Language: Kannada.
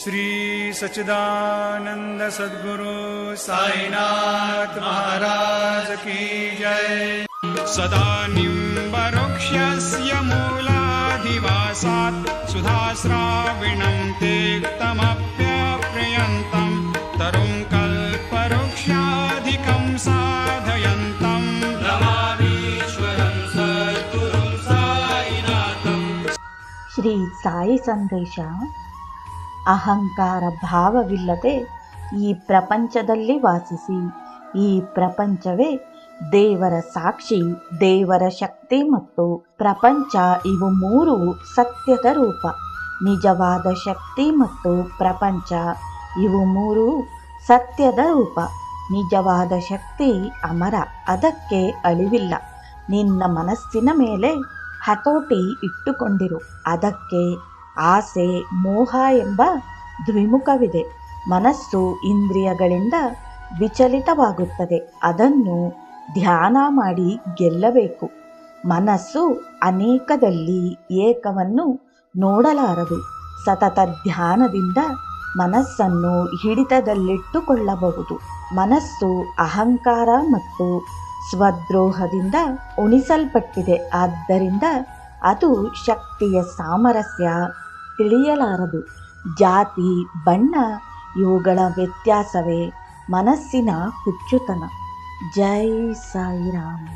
श्री सच्चिदानंद सद्गुरु साईनाथ महाराज की जय। सदा निम्बवृक्षस्य मूलाधिवासात् सुधास्राविणं तेक्तमप्यप्रियन्तं तरुं कल्पवृक्षाधिकं साधयन्तं। श्री साई संदेशा ಅಹಂಕಾರ ಭಾವವಿಲ್ಲದೆ ಈ ಪ್ರಪಂಚದಲ್ಲಿ ವಾಸಿಸಿ, ಈ ಪ್ರಪಂಚವೇ ದೇವರ ಸಾಕ್ಷಿ, ದೇವರ ಶಕ್ತಿ ಮತ್ತು ಪ್ರಪಂಚ ಇವು ಮೂರು ಸತ್ಯದ ರೂಪ. ನಿಜವಾದ ಶಕ್ತಿ ಮತ್ತು ಪ್ರಪಂಚ ಇವು ಮೂರು ಸತ್ಯದ ರೂಪ. ನಿಜವಾದ ಶಕ್ತಿ ಅಮರ, ಅದಕ್ಕೆ ಅಳಿವಿಲ್ಲ. ನಿನ್ನ ಮನಸ್ಸಿನ ಮೇಲೆ ಹತೋಟಿ ಇಟ್ಟುಕೊಂಡಿರು, ಅದಕ್ಕೆ ಆಸೆ, ಮೋಹ ಎಂಬ ದ್ವಿಮುಖವಿದೆ. ಮನಸ್ಸು ಇಂದ್ರಿಯಗಳಿಂದ ವಿಚಲಿತವಾಗುತ್ತದೆ. ಅದನ್ನು ಧ್ಯಾನ ಮಾಡಿ ಗೆಲ್ಲಬೇಕು. ಮನಸ್ಸು ಅನೇಕದಲ್ಲಿ ಏಕವನ್ನು ನೋಡಲಾರದು. ಸತತ ಧ್ಯಾನದಿಂದ ಮನಸ್ಸನ್ನು ಹಿಡಿತದಲ್ಲಿಟ್ಟುಕೊಳ್ಳಬಹುದು. ಮನಸ್ಸು ಅಹಂಕಾರ ಮತ್ತು ಸ್ವದ್ರೋಹದಿಂದ ಉಣಿಸಲ್ಪಟ್ಟಿದೆ. ಆದ್ದರಿಂದ ಅದು ಶಕ್ತಿಯ ಸಾಮರಸ್ಯ ತಿಳಿಯಲಾರದು. ಜಾತಿ ಬಣ್ಣ ಇವುಗಳ ವ್ಯತ್ಯಾಸವೇ ಮನಸ್ಸಿನ ಹುಚ್ಚುತನ. ಜೈ ಸಾಯಿರಾಮ್.